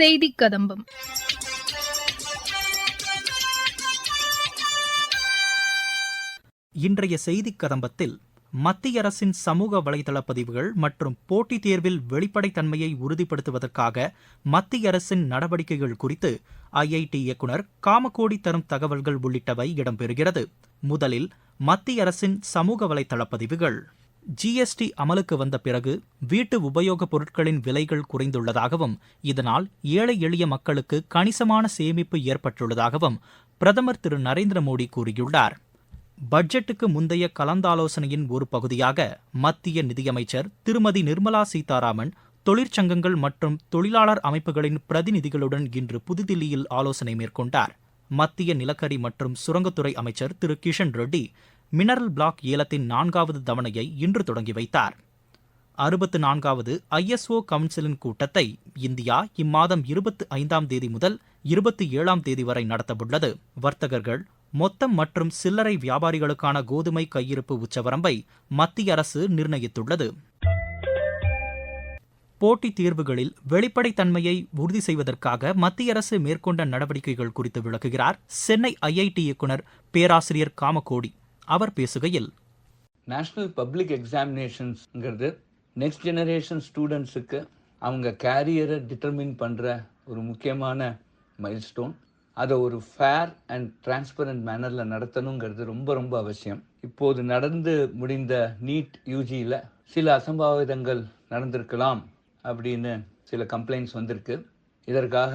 செய்தி கதம்பம். இன்றைய செய்திக் கதம்பத்தில் மத்திய அரசின் சமூக வலைதள பதிவுகள் மற்றும் போட்டித் தேர்வில் வெளிப்படைத்தன்மையை உறுதிப்படுத்துவதற்காக மத்திய அரசின் நடவடிக்கைகள் குறித்து ஐஐடி இயக்குனர் காமகோடி தரும் தகவல்கள் உள்ளிட்டவை இடம்பெறுகிறது. முதலில் மத்திய அரசின் சமூக வலைதள பதிவுகள். ஜிஎஸ்டி அமலுக்கு வந்த பிறகு வீட்டு உபயோகப் பொருட்களின் விலைகள் குறைந்துள்ளதாகவும் இதனால் ஏழை எளிய மக்களுக்கு கணிசமான சேமிப்பு ஏற்பட்டுள்ளதாகவும் பிரதமர் திரு நரேந்திர மோடி கூறியுள்ளார். பட்ஜெட்டுக்கு முந்தைய கலந்தாலோசனையின் ஒரு பகுதியாக மத்திய நிதியமைச்சர் திருமதி நிர்மலா சீதாராமன் தொழிற்சங்கங்கள் மற்றும் தொழிலாளர் அமைப்புகளின் பிரதிநிதிகளுடன் இன்று புதுதில்லியில் ஆலோசனை மேற்கொண்டார். மத்திய நிலக்கரி மற்றும் சுரங்கத்துறை அமைச்சர் திரு கிஷன் ரெட்டி மினரல் பிளாக் ஏலத்தின் நான்காவது தவணையை இன்று தொடங்கி வைத்தார். அறுபத்து நான்காவது ஐஎஸ்ஓ கவுன்சிலின் கூட்டத்தை இந்தியா இம்மாதம் இருபத்தி ஐந்தாம் தேதி முதல் இருபத்தி ஏழாம் தேதி வரை நடத்தவுள்ளது. வர்த்தகர்கள் மொத்தம் மற்றும் சில்லறை வியாபாரிகளுக்கான கோதுமை கையிருப்பு உச்சவரம்பை மத்திய அரசு நிர்ணயித்துள்ளது. போட்டித் தீர்வுகளில் வெளிப்படைத்தன்மையை உறுதி செய்வதற்காக மத்திய அரசு மேற்கொண்ட நடவடிக்கைகள் குறித்து விளக்குகிறார் சென்னை ஐஐடி இயக்குநர் பேராசிரியர் காமகோடி. அவர் பேசுகையில் நேஷ்னல் பப்ளிக் எக்ஸாமினேஷன்ஸ்ங்கிறது நெக்ஸ்ட் ஜெனரேஷன் ஸ்டூடெண்ட்ஸுக்கு அவங்க கேரியரை டிட்டர்மின் பண்ணுற ஒரு முக்கியமான மைல்ஸ்டோன் அதை ஒரு ஃபேர் அண்ட் டிரான்ஸ்பரண்ட் மேனரில் நடத்தணுங்கிறது ரொம்ப ரொம்ப அவசியம். இப்போது நடந்து முடிந்த நீட் யூஜியில் சில அசம்பாவிதங்கள் நடந்திருக்கலாம் அப்படின்னு சில கம்ப்ளைண்ட்ஸ் வந்திருக்கு. இதற்காக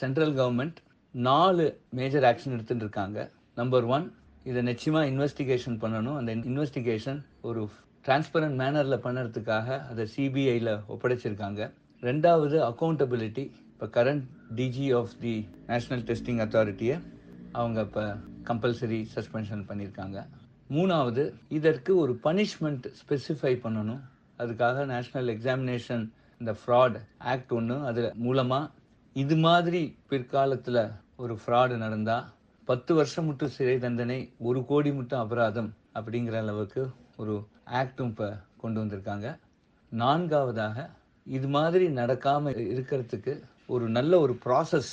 சென்ட்ரல் கவர்மெண்ட் நாலு மேஜர் ஆக்ஷன் எடுத்துகிட்டு இருக்காங்க. நம்பர் ஒன் இதை நிச்சயமாக இன்வெஸ்டிகேஷன் பண்ணணும். அந்த இன்வெஸ்டிகேஷன் ஒரு டிரான்ஸ்பரண்ட் மேனரில் பண்ணுறதுக்காக அதை சிபிஐயில் ஒப்படைச்சிருக்காங்க. ரெண்டாவது அக்கௌண்டபிலிட்டி இப்போ current DG of the national testing அத்தாரிட்டியை அவங்க இப்போ கம்பல்சரி சஸ்பென்ஷன் பண்ணியிருக்காங்க மூணாவது இதற்கு ஒரு பனிஷ்மெண்ட் ஸ்பெசிஃபை பண்ணணும். அதுக்காக நேஷ்னல் எக்ஸாமினேஷன் இந்த ஃப்ராட் ஆக்ட் ஒன்று அது மூலமாக இது மாதிரி பிற்காலத்தில் ஒரு ஃப்ராடு நடந்தால் பத்து வருஷம் மட்டும் சிறை தண்டனை ஒரு கோடி மட்டும் அபராதம் அப்படிங்கிற அளவுக்கு ஒரு ஆக்டும் இப்போ கொண்டு வந்திருக்காங்க. நான்காவதாக இது மாதிரி நடக்காமல் இருக்கிறதுக்கு ஒரு நல்ல ஒரு ப்ராசஸ்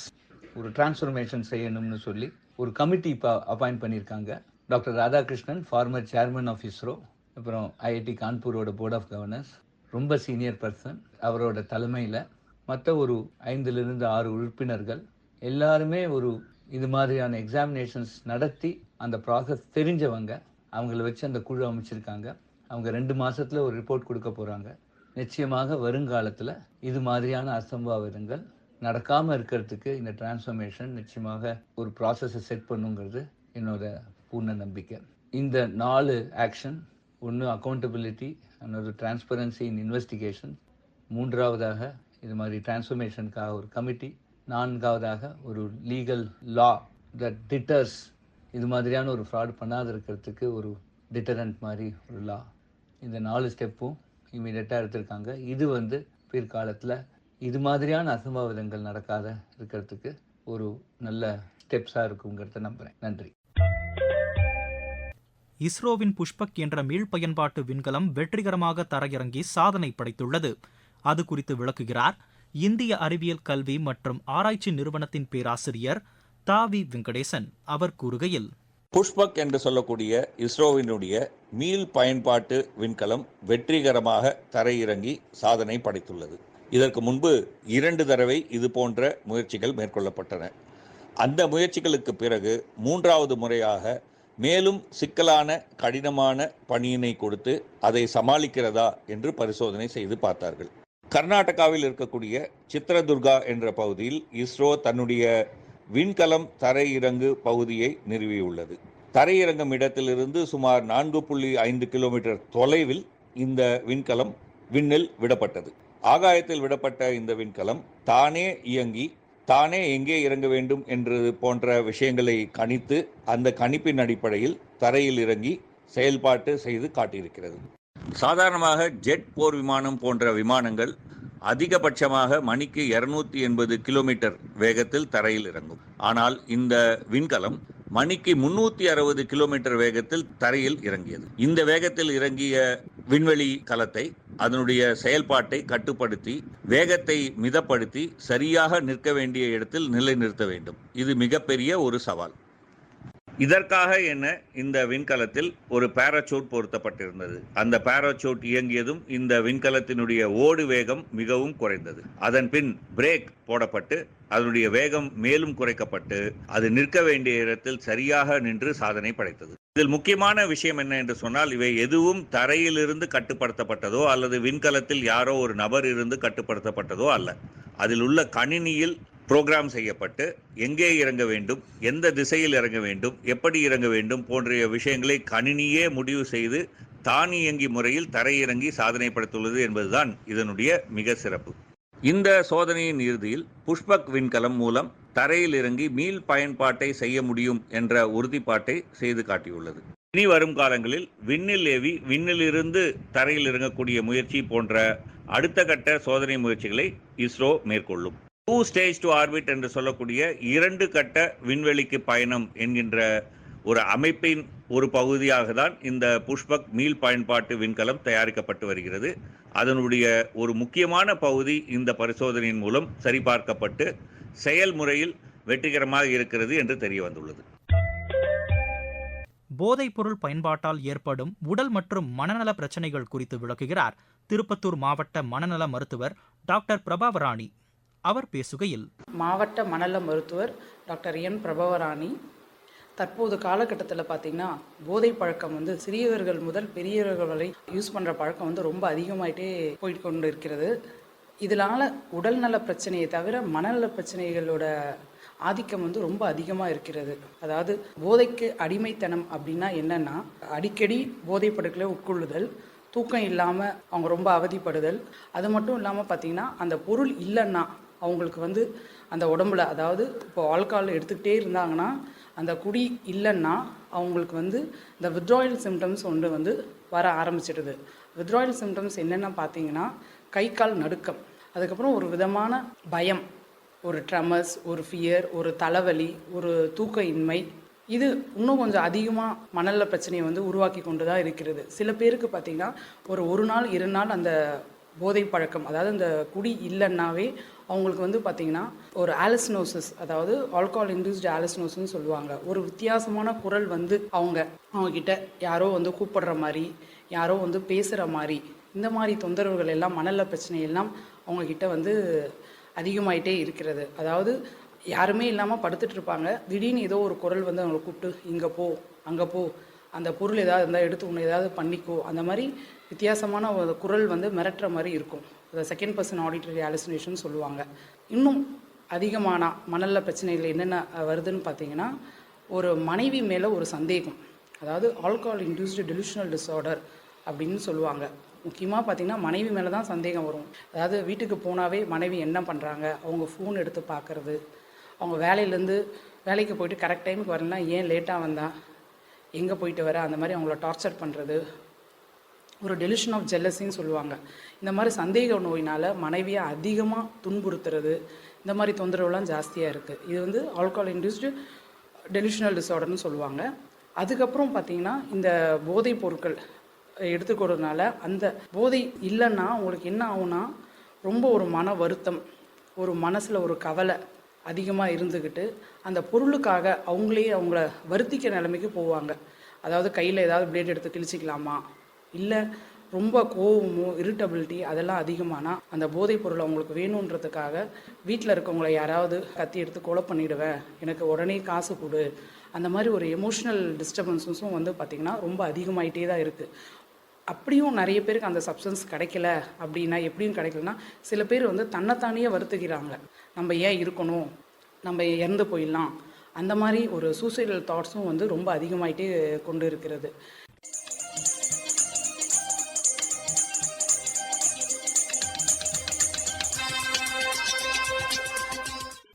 ஒரு டிரான்ஸ்ஃபர்மேஷன் செய்யணும்னு சொல்லி ஒரு கமிட்டி இப்போ அப்பாயிண்ட் பண்ணியிருக்காங்க. Doctor Radhakrishnan former chairman of ISRO அப்புறம் ஐஐடி கான்பூரோட போர்ட் ஆஃப் கவர்னர்ஸ் ரொம்ப சீனியர் பர்சன் அவரோட தலைமையில் மற்ற ஒரு ஐந்திலிருந்து ஆறு உறுப்பினர்கள் எல்லாருமே ஒரு இது மாதிரியான எக்ஸாமினேஷன்ஸ் நடத்தி அந்த ப்ராசஸ் தெரிஞ்சவங்க அவங்கள வச்சு அந்த குழு அமைச்சிருக்காங்க. அவங்க ரெண்டு மாதத்தில் ஒரு ரிப்போர்ட் கொடுக்க போகிறாங்க நிச்சயமாக வருங்காலத்தில் இது மாதிரியான அசம்பாவிதங்கள் நடக்காமல் இருக்கிறதுக்கு இந்த டிரான்ஸ்ஃபர்மேஷன் நிச்சயமாக ஒரு ப்ராசஸை செட் பண்ணுங்கிறது என்னோட பூர்ண நம்பிக்கை. இந்த நாலு ஆக்ஷன் ஒன்று அக்கௌண்டபிலிட்டி இன்னொரு டிரான்ஸ்பரன்சி இன் இன்வெஸ்டிகேஷன் மூன்றாவதாக இது மாதிரி டிரான்ஸ்ஃபர்மேஷனுக்காக ஒரு கமிட்டி நான்காவதாக ஒரு லீகல் லா தட் டிட்டர்ஸ் இது மாதிரியான ஒரு ஃப்ராட் பண்ணாத இருக்கிறதுக்கு ஒரு டிட்டரண்ட் மாதிரி ஒரு லா இந்த நாலு ஸ்டெப்பும் இமீடியட்டாக எடுத்திருக்காங்க. இது வந்து பிற்காலத்தில் இது மாதிரியான அசம்பாவிதங்கள் நடக்காத இருக்கிறதுக்கு ஒரு நல்ல ஸ்டெப்ஸாக இருக்குங்கிறத நம்புகிறேன் நன்றி. இஸ்ரோவின் புஷ்பக் என்ற மீள் பயன்பாட்டு விண்கலம் வெற்றிகரமாக தரையிறங்கி சாதனை படைத்துள்ளது. அது குறித்து விளக்குகிறார் இந்திய அறிவியல் கல்வி மற்றும் ஆராய்ச்சி நிறுவனத்தின் பேராசிரியர் தாவி வெங்கடேசன் அவர் கூறுகையில் புஷ்பக் என்று சொல்லக்கூடிய இஸ்ரோவினுடைய மீள் பயன்பாட்டு விண்கலம் வெற்றிகரமாக தரையிறங்கி சாதனை படைத்துள்ளது. இதற்கு முன்பு இரண்டு தடவை இது போன்ற முயற்சிகள் மேற்கொள்ளப்பட்டன. அந்த முயற்சிகளுக்கு பிறகு மூன்றாவது முறையாக மேலும் சிக்கலான கடினமான பணியினை கொடுத்து அதை சமாளிக்கிறதா என்று பரிசோதனை செய்து பார்த்தார்கள். கர்நாடகாவில் இருக்கக்கூடிய சித்ரதுர்கா என்ற பகுதியில் இஸ்ரோ தன்னுடைய விண்கலம் தரையிறங்கு பகுதியை நிறுவியுள்ளது. தரையிறங்கும் இடத்திலிருந்து சுமார் நான்கு புள்ளி ஐந்து கிலோமீட்டர் தொலைவில் இந்த விண்கலம் விண்ணில் விடப்பட்டது. ஆகாயத்தில் விடப்பட்ட இந்த விண்கலம் தானே இயங்கி தானே எங்கே இறங்க வேண்டும் என்று போன்ற விஷயங்களை கணித்து அந்த கணிப்பின் அடிப்படையில் தரையில் இறங்கி செயல்பாட்டு செய்து காட்டியிருக்கிறது. சாதாரணமாக ஜெட் போர் விமானம் போன்ற விமானங்கள் அதிகபட்சமாக மணிக்கு இருநூத்தி எண்பது கிலோமீட்டர் வேகத்தில் தரையில் இறங்கும். ஆனால் இந்த விண்கலம் மணிக்கு முன்னூத்தி அறுபது கிலோமீட்டர் வேகத்தில் தரையில் இறங்கியது. இந்த வேகத்தில் இறங்கிய விண்வெளி கலத்தை அதனுடைய செயல்பாட்டை கட்டுப்படுத்தி வேகத்தை மிதப்படுத்தி சரியாக நிற்க வேண்டிய இடத்தில் நிலைநிறுத்த வேண்டும். இது மிகப்பெரிய ஒரு சவால். இதற்காக என்ன இந்த விண்கலத்தில் ஒரு பாராசூட் பொருத்தப்பட்டிருந்தது. அந்த பாராசூட் இயங்கியதும் இந்த விண்கலத்தினுடைய ஓடு வேகம் மிகவும் குறைந்தது. அதன் பின் பிரேக் போடப்பட்டு அதனுடைய வேகம் மேலும் குறைக்கப்பட்டு அது நிற்க வேண்டிய இடத்தில் சரியாக நின்று சாதனை படைத்தது. இதில் முக்கியமான விஷயம் என்ன என்று சொன்னால் இவை எதுவும் தரையிலிருந்து கட்டுப்படுத்தப்பட்டதோ அல்லது விண்கலத்தில் யாரோ ஒரு நபர் இருந்து கட்டுப்படுத்தப்பட்டதோ அல்ல. அதில் உள்ள கணினியில் புரோகிராம் செய்யப்பட்டு எங்கே இறங்க வேண்டும் எந்த திசையில் இறங்க வேண்டும் எப்படி இறங்க வேண்டும் போன்ற விஷயங்களை கணினியே முடிவு செய்து தானியங்கி முறையில் தரையிறங்கி சாதனை படைத்துள்ளது என்பதுதான் இதனுடைய மிக சிறப்பு. இந்த சோதனையின் இறுதியில் புஷ்பக் விண்கலம் மூலம் தரையில் இறங்கி மீள் பயன்பாட்டை செய்ய முடியும் என்ற உறுதிப்பாட்டை செய்து காட்டியுள்ளது. இனி வரும் காலங்களில் விண்ணில் ஏவி விண்ணிலிருந்து தரையில் இறங்கக்கூடிய முயற்சி போன்ற அடுத்த கட்ட சோதனை முயற்சிகளை இஸ்ரோ மேற்கொள்ளும். டூ ஸ்டேஜ் டு ஆர்பிட் என்று சொல்லக்கூடிய இரண்டு கட்ட விண்வெளிக்கு பயணம் என்கின்ற ஒரு அமைப்பின் ஒரு பகுதியாக தான் இந்த புஷ்பக் மீள் பயன்பாட்டு விண்கலம் தயாரிக்கப்பட்டு வருகிறது. அதனுடைய ஒரு முக்கியமான பகுதி இந்த பரிசோதனையின் மூலம் சரிபார்க்கப்பட்டு செயல்முறையில் வெற்றிகரமாக இருக்கிறது என்று தெரிய வந்துள்ளது. போதைப்பொருள் பயன்பாட்டால் ஏற்படும் உடல் மற்றும் மனநல பிரச்சனைகள் குறித்து விளக்குகிறார் திருப்பத்தூர் மாவட்ட மனநல மருத்துவர் டாக்டர் பிரபாவராணி. அவர் பேசுகையில் மாவட்ட மனநல மருத்துவர் டாக்டர் என் பிரபவராணி தற்போது காலகட்டத்தில் பார்த்திங்கன்னா போதை பழக்கம் வந்து சிறியவர்கள் முதல் பெரியவர்கள் வரை யூஸ் பண்ணுற பழக்கம் வந்து ரொம்ப அதிகமாயிட்டே போயிட்டு கொண்டு இருக்கிறது இதனால் உடல்நல பிரச்சனையை தவிர மனநல பிரச்சனைகளோட ஆதிக்கம் வந்து ரொம்ப அதிகமாக இருக்கிறது. அதாவது போதைக்கு அடிமைத்தனம் அப்படின்னா என்னென்னா அடிக்கடி போதைப் பொருட்களை உட்கொள்ளுதல் தூக்கம் இல்லாமல் அவங்க ரொம்ப அவதிப்படுதல். அது மட்டும் இல்லாமல் பார்த்தீங்கன்னா அந்த பொருள் இல்லைன்னா அவங்களுக்கு வந்து அந்த உடம்புல அதாவது இப்போ ஆல்கால் எடுத்துக்கிட்டே இருந்தாங்கன்னா அந்த குடி இல்லைன்னா அவங்களுக்கு வந்து இந்த வித்ராயல் சிம்டம்ஸ் ஒன்று வந்து வர ஆரம்பிச்சிடுது. வித்ராயல் சிம்டம்ஸ் என்னென்ன பார்த்தீங்கன்னா கை கால் நடுக்கம். அதுக்கப்புறம் ஒரு விதமான பயம் ஒரு ட்ரமஸ் ஒரு ஃபியர் ஒரு தலைவலி ஒரு தூக்க இன்மை இது இன்னும் கொஞ்சம் அதிகமாக மணல்ல பிரச்சனையை வந்து உருவாக்கி கொண்டு தான் இருக்கிறது. சில பேருக்கு பார்த்திங்கன்னா ஒரு ஒரு நாள் இரு நாள் அந்த போதை பழக்கம் அதாவது அந்த குடி இல்லைன்னாவே அவங்களுக்கு வந்து பார்த்திங்கன்னா ஒரு ஆலஸ்னோசிஸ் அதாவது ஆல்கஹால் இன்டியூஸ்டு ஆலஸ்னோஸ்னு சொல்லுவாங்க. ஒரு வித்தியாசமான குரல் வந்து அவங்க அவங்கக்கிட்ட யாரோ வந்து கூப்பிடுற மாதிரி யாரோ வந்து பேசுகிற மாதிரி இந்த மாதிரி தொந்தரவுகள் எல்லாம் மணல பிரச்சனை எல்லாம் அவங்கக்கிட்ட வந்து அதிகமாயிட்டே இருக்கிறது. அதாவது யாருமே இல்லாமல் படுத்துட்டு இருப்பாங்க. திடீர்னு ஏதோ ஒரு குரல் வந்து அவங்களை கூப்பிட்டு இங்கே போ அங்கே போ அந்த பொருள் ஏதாவது இருந்தால் எடுத்து ஒன்று ஏதாவது பண்ணிக்கோ. அந்த மாதிரி வித்தியாசமான ஒரு குரல் வந்து மிரட்டுற மாதிரி இருக்கும். அதை செகண்ட் பர்சன் ஆடிட்டரி அலுசினேஷன் சொல்லுவாங்க. இன்னும் அதிகமான மணலில் பிரச்சனைகள் என்னென்ன வருதுன்னு பார்த்தீங்கன்னா ஒரு மனைவி மேலே ஒரு சந்தேகம். அதாவது ஆல்கஹால் இன்டியூஸ்டு டெலிஷனல் டிஸார்டர் அப்படின்னு சொல்லுவாங்க. முக்கியமாக பார்த்தீங்கன்னா மனைவி மேலே தான் சந்தேகம் வரும். அதாவது வீட்டுக்கு போனாவே மனைவி என்ன பண்ணுறாங்க அவங்க ஃபோன் எடுத்து பார்க்குறது. அவங்க வேலையிலேருந்து வேலைக்கு போயிட்டு கரெக்ட் டைமுக்கு வரலனா ஏன் லேட்டாக வந்தா? எங்கே போயிட்டு வர? அந்த மாதிரி அவங்கள டார்ச்சர் பண்ணுறது ஒரு டெலிஷன் ஆஃப் ஜெல்லஸின்னு சொல்லுவாங்க. இந்த மாதிரி சந்தேக நோயினால் மனைவியை அதிகமாக துன்புறுத்துறது இந்த மாதிரி தொந்தரவுலாம் ஜாஸ்தியாக இருக்குது இது வந்து ஆல்கஹால் இன்டியூஸ்டு டெலிஷனல் டிஸார்டர்னு சொல்லுவாங்க. அதுக்கப்புறம் பார்த்தீங்கன்னா இந்த போதைப் பொருட்கள் எடுத்துக்கிறதுனால அந்த போதை இல்லைன்னா உங்களுக்கு என்ன ஆகும்னா ரொம்ப ஒரு மன வருத்தம் ஒரு மனசில் ஒரு கவலை அதிகமாக இருந்துக்கிட்டு அந்த பொருளுக்காக அவங்களே அவங்கள வருத்திக்க நிலைமைக்கு போவாங்க. அதாவது கையில் ஏதாவது பிளேட் எடுத்து கிழிச்சிக்கலாமா? இல்லை ரொம்ப கோவமோ இரிட்டபிலிட்டி அதெல்லாம் அதிகமானா அந்த போதைப் பொருள் அவங்களுக்கு வேணுன்றதுக்காக வீட்டில் இருக்கவங்கள யாராவது கத்தி எடுத்து கொலை பண்ணிடுவேன் எனக்கு உடனே காசு கொடு அந்த மாதிரி ஒரு எமோஷ்னல் டிஸ்டர்பன்ஸஸும் வந்து பார்த்திங்கன்னா ரொம்ப அதிகமாயிட்டே தான் இருக்குது அப்படியும் நிறைய பேருக்கு அந்த சப்ஸ்டன்ஸ் கிடைக்கல அப்படின்னா எப்படியும் கிடைக்கலன்னா சில பேர் வந்து தன்னைத்தானே வருத்துகிறாங்க. நம்ம ஏன் இருக்கணும்? நம்ம இறந்து போயிடலாம். அந்த மாதிரி ஒரு சூசைடல் தாட்ஸும் வந்து ரொம்ப அதிகமாயிட்டே கொண்டு இருக்கிறது.